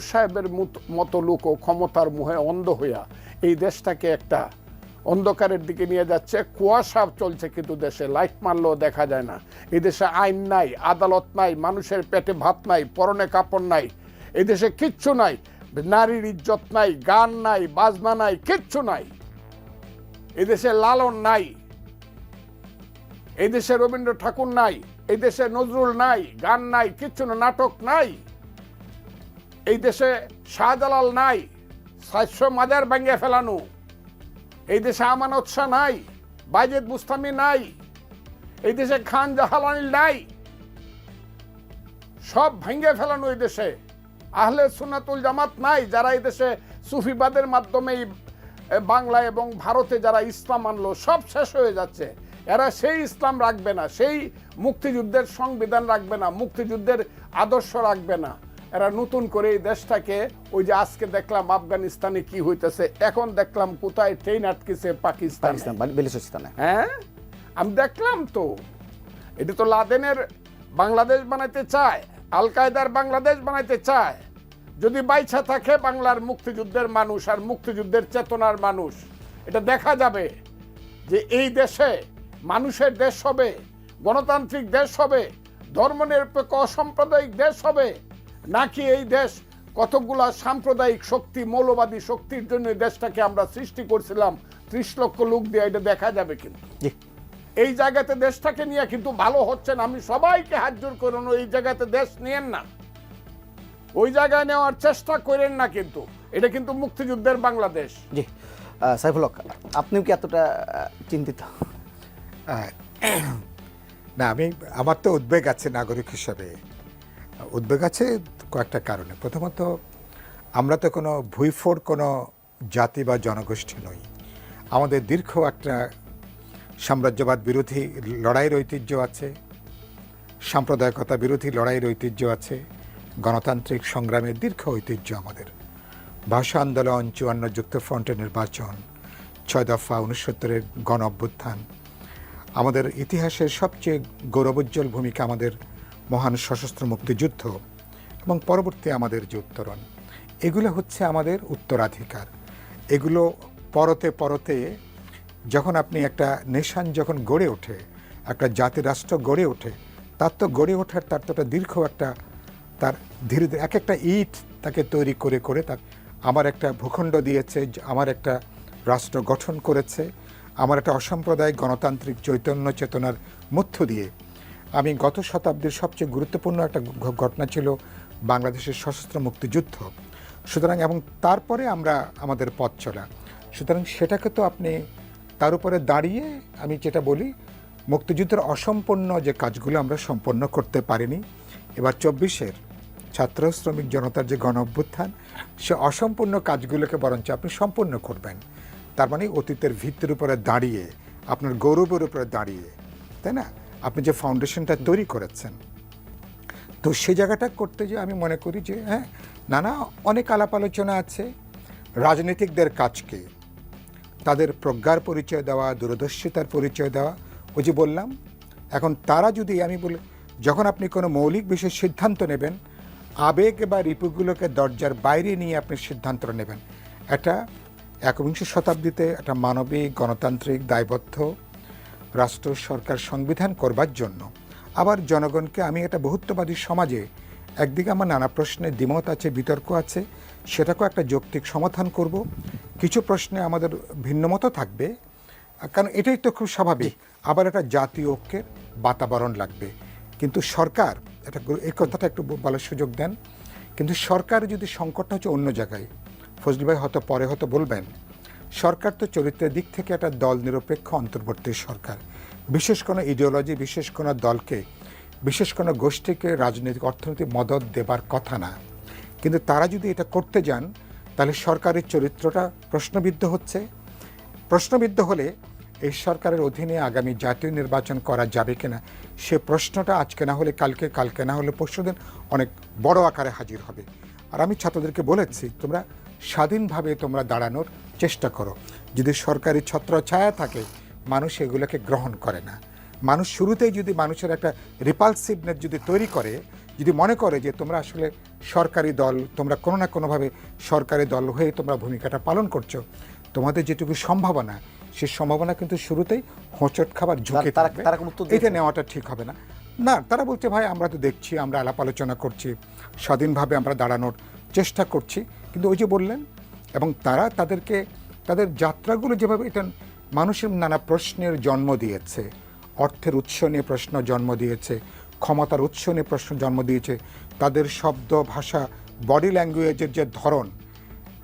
সাহেবের মত- লোক ক্ষমতার মুহে অন্ধ হইয়া এই দেশটাকে একটা অন্ধকারের দিকে নিয়ে যাচ্ছে। কুয়াশা চলছে কিন্তু দেশে, লাইট মারলেও দেখা যায় না। এই দেশে আইন নাই, আদালত নাই, মানুষের পেটে ভাত নাই, পরনে কাপড় নাই, এই দেশে কিচ্ছু নাই, নারীর ইজ্জত নাই, গান নাই, বাজনা নাই, কিচ্ছু নাই। এই দেশে লালন নাই, এই দেশে রবীন্দ্র ঠাকুর নাই, এই দেশে নজরুল নাই, গান নাই, কিচ্ছু নাটক নাই। এই দেশে শাহজালাল নাই, সাতশো মাজার ভাঙ্গে ফেলানো। এই দেশে আমানত শাহ নাই বাইজেদ বুস্তামি নাই, এই দেশে খান জাহালানি নাই। সব ভেঙ্গে ফেলানো এই দেশে। আহলে সুনাতুল জামাত নাই, যারা এই দেশে সুফিবাদের মাধ্যমে বাংলা এবং ভারতে যারা ইসলাম আনলো, সব শেষ হয়ে যাচ্ছে। এরা সেই ইসলাম রাখবে না, সেই মুক্তিযুদ্ধের সংবিধান রাখবে না, মুক্তিযুদ্ধের আদর্শ রাখবে না। এরা নতুন করে এই দেশটাকে ওই যে আজকে দেখলাম আফগানিস্তানে কি হইতেছে এখন দেখলাম কোথায় ট্রেন আটকেছে পাকিস্তান। বেলুচিস্তানে। হ্যাঁ? আমি দেখলাম তো। এটা তো লাদেনের বাংলাদেশ বানাইতে চায় আল কায়দার বাংলাদেশ বানাইতে চায়। যদি বাইছা থাকে বাংলার মুক্তিযুদ্ধের মানুষ আর মুক্তিযুদ্ধের চেতনার মানুষ এটা দেখা যাবে যে এই দেশে মানুষের দেশ হবে গণতান্ত্রিক দেশ হবে ধর্মনিরপেক্ষ অসাম্প্রদায়িক দেশ হবে। নাকি এই দেশ কতগুলা সাম্প্রদায়িক শক্তি মৌলবাদী শক্তির জন্য দেশটাকে আমরা সৃষ্টি করছিলাম? ত্রিশ লক্ষ লোক দিয়ে এটা দেখা যাবে কিন্তু। জি। এই জায়গাতে দেশটাকে নিয়ে কিন্তু ভালো হচ্ছে না আমি সবাইকে হাত জোর করুন এই জায়গাতে দেশ নিয়েন না। ওই জায়গায় নেওয়ার চেষ্টা করেন না কিন্তু। এটা কিন্তু মুক্তিযুদ্ধের বাংলাদেশ। জি। সাইফুল হক আপনিও কি এতটা চিন্তিত? না আমি আমার তো উদ্বেগ আছে নাগরিক হিসাবে। উদ্বেগ আছে কয়েকটা কারণে। প্রথমত, আমরা তো কোনো ভুইফোর কোনো জাতি বা জনগোষ্ঠী নই। আমাদের দীর্ঘ একটা সাম্রাজ্যবাদ বিরোধী লড়াইয়ের ঐতিহ্য আছে, সাম্প্রদায়িকতা বিরোধী লড়াইয়ের ঐতিহ্য আছে, গণতান্ত্রিক সংগ্রামের দীর্ঘ ঐতিহ্য আমাদের। ভাষা আন্দোলন, চুয়ান্ন যুক্ত ফ্রন্টের নির্বাচন, ছয় দফা উনসত্তরের গণ অভ্যুত্থান আমাদের ইতিহাসের সবচেয়ে গৌরবোজ্জ্বল ভূমিকা আমাদের মহান সশস্ত্র মুক্তিযুদ্ধ এবং পরবর্তী আমাদের যে উত্তরণ। এগুলো হচ্ছে আমাদের উত্তরাধিকার। এগুলো পরতে পরতে যখন আপনি একটা নেশান যখন গড়ে ওঠে, একটা জাতি রাষ্ট্র গড়ে ওঠে, তার তো গড়ে ওঠার তার তো একটা দীর্ঘ একটা তার ধীরে ধীরে এক একটা ইট তাকে তৈরি করে করে তার আমার একটা ভূখণ্ড দিয়েছে, আমার একটা রাষ্ট্র গঠন করেছে, আমার একটা অসাম্প্রদায়িক গণতান্ত্রিক চৈতন্য চেতনার মধ্য দিয়ে আমি গত শতাব্দীর সবচেয়ে গুরুত্বপূর্ণ একটা ঘটনা ছিল বাংলাদেশের সশস্ত্র মুক্তিযুদ্ধ। সুতরাং এবং তারপরে আমরা আমাদের পথ চলা। সুতরাং সেটাকে তো আপনি তার উপরে দাঁড়িয়ে আমি যেটা বলি, মুক্তিযুদ্ধের অসম্পূর্ণ যে কাজগুলো আমরা সম্পন্ন করতে পারিনি, এবার চব্বিশের ছাত্র শ্রমিক জনতার যে গণ অভ্যুত্থান, সে অসম্পূর্ণ কাজগুলোকে বরঞ্চ আপনি সম্পূর্ণ করবেন। তার মানে অতীতের ভিত্তির উপরে দাঁড়িয়ে, আপনার গৌরবের উপরে দাঁড়িয়ে, তাই না? আপনি যে ফাউন্ডেশনটা তৈরি করেছেন, তো সে জায়গাটা করতে যে আমি মনে করি যে হ্যাঁ নানা অনেক আলাপ আলোচনা আছে। রাজনীতিকদের কাজকে, তাদের প্রজ্ঞার পরিচয় দেওয়া, দূরদর্শিতার পরিচয় দেওয়া। ওই যে বললাম, এখন তারা যদি আমি বলি, যখন আপনি কোনো মৌলিক বিষয়ে সিদ্ধান্ত নেবেন, আবেগ বা রিপুগুলোকে দরজার বাইরে নিয়ে আপনি সিদ্ধান্ত নেবেন। এটা একবিংশ শতাব্দীতে একটা মানবিক, গণতান্ত্রিক, দায়বদ্ধ রাষ্ট্র সরকার সংবিধান করবার জন্য। আবার জনগণকে আমি একটা বহুত্ববাদী সমাজে একদিকে আমার নানা প্রশ্নে দ্বিমত আছে, বিতর্ক আছে, সেটাকেও একটা যৌক্তিক সমাধান করব। কিছু প্রশ্নে আমাদের ভিন্নমত থাকবে, কারণ এটাই তো খুব স্বাভাবিক। আবার একটা জাতীয় ঐক্যের বাতাবরণ লাগবে। কিন্তু সরকার, এটা এই কথাটা একটু বলার সুযোগ দেন, কিন্তু সরকার যদি সংকটটা হচ্ছে অন্য জায়গায় ফজলি ভাই হয়তো পরে হয়তো বলবেন সরকার তো চরিত্রের দিক থেকে একটা দল নিরপেক্ষ অন্তর্বর্তী সরকার। বিশেষ কোনো ইডিওলজি বিশেষ কোনো দলকে, বিশেষ কোনো গোষ্ঠীকে রাজনৈতিক অর্থনৈতিক মদত দেবার কথা না। কিন্তু তারা যদি এটা করতে যান, তাহলে সরকারের চরিত্রটা প্রশ্নবিদ্ধ হচ্ছে। প্রশ্নবিদ্ধ হলে এই সরকারের অধীনে আগামী জাতীয় নির্বাচন করা যাবে কিনা, সে প্রশ্নটা আজকে না হলে কালকে কালকে না হলে পরশুদিন অনেক বড় আকারে হাজির হবে। আর আমি ছাত্রদেরকে বলেছি, তোমরা স্বাধীনভাবে তোমরা দাঁড়ানোর চেষ্টা করো। যদি সরকারি ছত্র ছায়া থাকে মানুষ এগুলোকে গ্রহণ করে না। মানুষ শুরুতেই যদি মানুষের একটা রিপালসিভনেস যদি তৈরি করে যদি মনে করে যে তোমরা আসলে সরকারি দল তোমরা কোনো না কোনোভাবে সরকারি দল হয়ে তোমরা ভূমিকাটা পালন করছ তোমাদের যেটুকু সম্ভাবনা সে সম্ভাবনা কিন্তু শুরুতেই হোঁচট খাবার ঝুঁকি এটা নেওয়াটা ঠিক হবে না। না তারা বলছে ভাই আমরা তো দেখছি আমরা আলাপ আলোচনা করছি স্বাধীনভাবে আমরা দাঁড়ানোর চেষ্টা করছি। কিন্তু ওই যে বললেন এবং তারা তাদেরকে, তাদের যাত্রাগুলো যেভাবে এটা মানুষের নানা প্রশ্নের জন্ম দিয়েছে, অর্থের উৎস নিয়ে প্রশ্ন জন্ম দিয়েছে, ক্ষমতার উৎস নিয়ে প্রশ্ন জন্ম দিয়েছে, তাদের শব্দ, ভাষা বডি ল্যাঙ্গুয়েজের যে ধরন,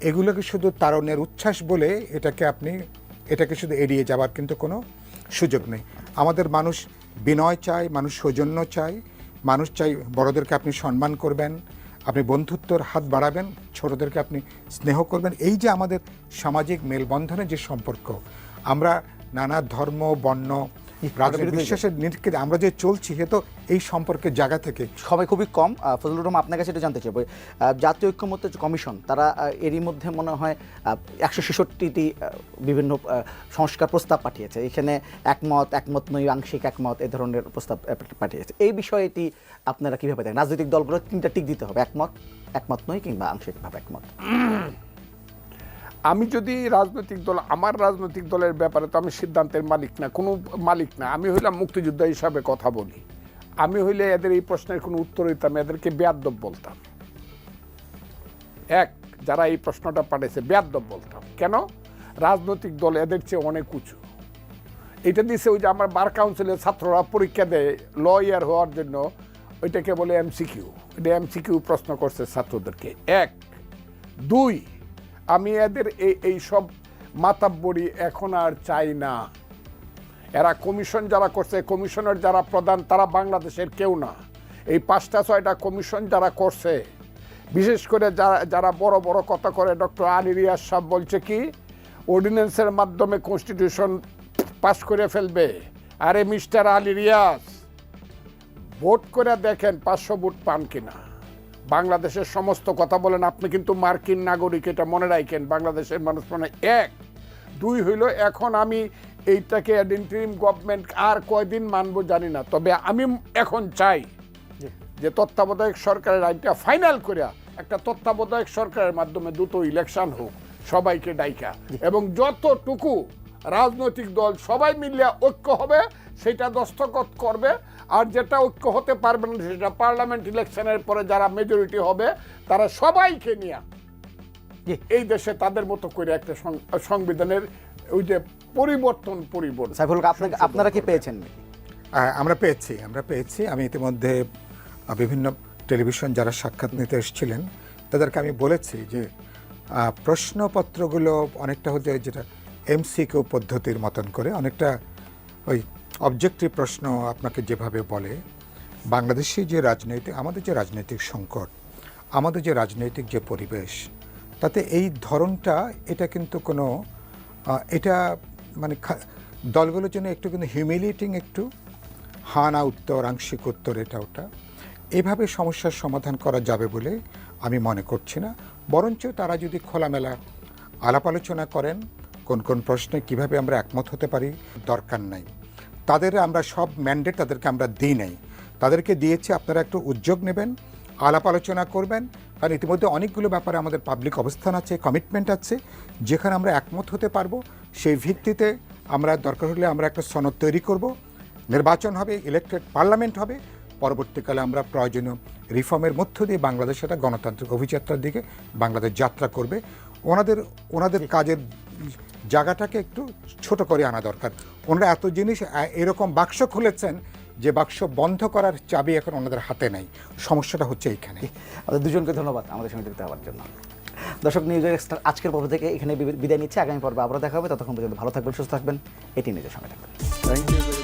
এগুলোকে শুধু তারণের উচ্ছ্বাস বলে এটাকে আপনি, এটাকে শুধু এড়িয়ে যাওয়ার কিন্তু কোনো সুযোগ নেই। আমাদের মানুষ বিনয় চায়, মানুষ সৌজন্য চায়, মানুষ চাই বড়দেরকে আপনি সম্মান করবেন আপনি বন্ধুত্বর হাত বাড়াবেন, ছোটদেরকে আপনি স্নেহ করবেন। এই যে আমাদের সামাজিক মেলবন্ধনের যে সম্পর্ক, আমরা নানা ধর্ম, বর্ণ বিশ্বাসের নিরিখে আমরা যে চলছি এ তো এই সম্পর্কের জায়গা থেকে। সময় খুবই কম। ফজলুর রহমান আপনার কাছে এটা জানতে চাইব। জাতীয় ঐক্যমত্য কমিশন তারা এরই মধ্যে মনে হয় একশো ছেষট্টিটি বিভিন্ন সংস্কার প্রস্তাব পাঠিয়েছে। এখানে একমত একমত নই আংশিক একমত এ ধরনের প্রস্তাব পাঠিয়েছে। এই বিষয়টি আপনারা কীভাবে দেখেন? রাজনৈতিক দলগুলো তিনটা টিক দিতে হবে একমত একমত নই কিংবা আংশিকভাবে একমত। আমি যদি রাজনৈতিক দল, আমার রাজনৈতিক দলের ব্যাপারে তো আমি সিদ্ধান্তের মালিক না, কোনো মালিক না। আমি হইলাম মুক্তিযোদ্ধা হিসাবে কথা বলি। আমি হইলে এদের এই প্রশ্নের কোনো উত্তর দিতাম এদেরকে বেয়াদ্দব বলতাম। এক, যারা এই প্রশ্নটা পাঠিয়েছে বেয়াদ্দব বলতাম। কেন? রাজনৈতিক দল এদের চেয়ে অনেক উঁচু। এটা দিছে ওই যে আমার বার কাউন্সিলের ছাত্ররা পরীক্ষা দেয় ল ইয়ার হওয়ার জন্য। ওইটাকে বলে এমসিকিউ। এটা এমসিকিউ প্রশ্ন করছে ছাত্রদেরকে। এক, দুই আমি এদের এই এই সব মাতাব্বরি এখন আর চাই না। এরা কমিশন যারা করছে, কমিশনের যারা প্রধান, তারা বাংলাদেশের কেউ না। এই পাঁচটা, ছয়টা কমিশন যারা করছে, বিশেষ করে যারা যারা বড় বড় কথা করে, ডক্টর আলী সাহেব বলছে কি, অর্ডিন্যান্সের মাধ্যমে কনস্টিটিউশন পাশ করে ফেলবে। আরে মিস্টার আলী রিয়াজ, ভোট করে দেখেন পাঁচশো ভোট পান কিনা। বাংলাদেশের সমস্ত কথা বলেন আপনি কিন্তু মার্কিন নাগরিক এটা মনে রাখেন বাংলাদেশের মানুষ মানে এক। দুই হইল এখন আমি এইটাকে ইন্টারিম গভর্নমেন্ট আর কয়দিন মানব জানি না তবে আমি এখন চাই যে তত্ত্বাবধায়ক সরকারের আইনটা ফাইনাল করিয়া একটা তত্ত্বাবধায়ক সরকারের মাধ্যমে দ্রুত ইলেকশন হোক সবাইকে ডাইকা। এবং যতটুকু রাজনৈতিক দল সবাই মিলিয়ে ঐক্য হবে সেটা দস্তখত করবে। আর যেটা ঐক্য হতে পারবে না সেটা পার্লামেন্ট ইলেকশনের পরে যারা মেজরিটি হবে তারা সবাইকে নিয়ে এই দেশে তাদের মতো করে একটা সংবিধানের ওই যে পরিবর্তন পরিবর্তন। সাইফুল আপনাকে আপনারা কি পেয়েছেন আমরা পেয়েছি আমরা পেয়েছি। আমি ইতিমধ্যে বিভিন্ন টেলিভিশন যারা সাক্ষাৎ নিতে এসেছিলেন তাদেরকে আমি বলেছি যে প্রশ্নপত্রগুলো অনেকটা হচ্ছে যেটা এমসিকিউ পদ্ধতির মতন করে অনেকটা ওই অবজেক্টিভ প্রশ্ন আপনাকে যেভাবে বলে, বাংলাদেশি যে রাজনৈতিক, আমাদের যে রাজনৈতিক সংকট, আমাদের যে রাজনৈতিক যে পরিবেশ, তাতে এই ধরনটা এটা কিন্তু কোনো এটা মানে দলগুলোর জন্য একটু কিন্তু হিউমিলিয়েটিং একটু, হানা উত্তর, আংশিক উত্তর এটা ওটা। এভাবে সমস্যার সমাধান করা যাবে বলে আমি মনে করছি না। বরঞ্চ তারা যদি খোলামেলা আলাপ আলোচনা করেন কোন কোন প্রশ্নে কীভাবে আমরা একমত হতে পারি দরকার নাই। তাদের আমরা সব ম্যান্ডেট তাদেরকে আমরা দিই নাই। তাদেরকে দিয়েছি, আপনারা একটু উদ্যোগ নেবেন, আলাপ আলোচনা করবেন, কারণ ইতিমধ্যে অনেকগুলো ব্যাপারে আমাদের পাবলিক অবস্থান আছে কমিটমেন্ট আছে, যেখানে আমরা একমত হতে পারব। সেই ভিত্তিতে আমরা দরকার হলে আমরা একটা সনদ তৈরি করব। নির্বাচন হবে ইলেকটেড পার্লামেন্ট হবে, পরবর্তীকালে আমরা প্রয়োজনীয় রিফর্মের মধ্য দিয়ে বাংলাদেশ একটা গণতান্ত্রিক অভিযাত্রার দিকে বাংলাদেশ যাত্রা করবে। ওনাদের ওনাদের কাজের জায়গাটাকে একটু ছোট করে আনা দরকার। ওনারা এত জিনিস এরকম বাক্স খুলেছেন যে বাক্স বন্ধ করার চাবি এখন ওনাদের হাতে নেই। সমস্যাটা হচ্ছে এইখানে। আমাদের দুজনকে ধন্যবাদ আমাদের সঙ্গে যুক্ত হওয়ার জন্য। দর্শক নিউজ এক্সট্রা আজকের পর্ব থেকে এখানে বিদায় নিচ্ছে। আগামী পর্বে আবারও দেখা হবে। ততক্ষণ পর্যন্ত ভালো থাকবেন সুস্থ থাকবেন। এটি নিজের সঙ্গে থাকবেন। Thank you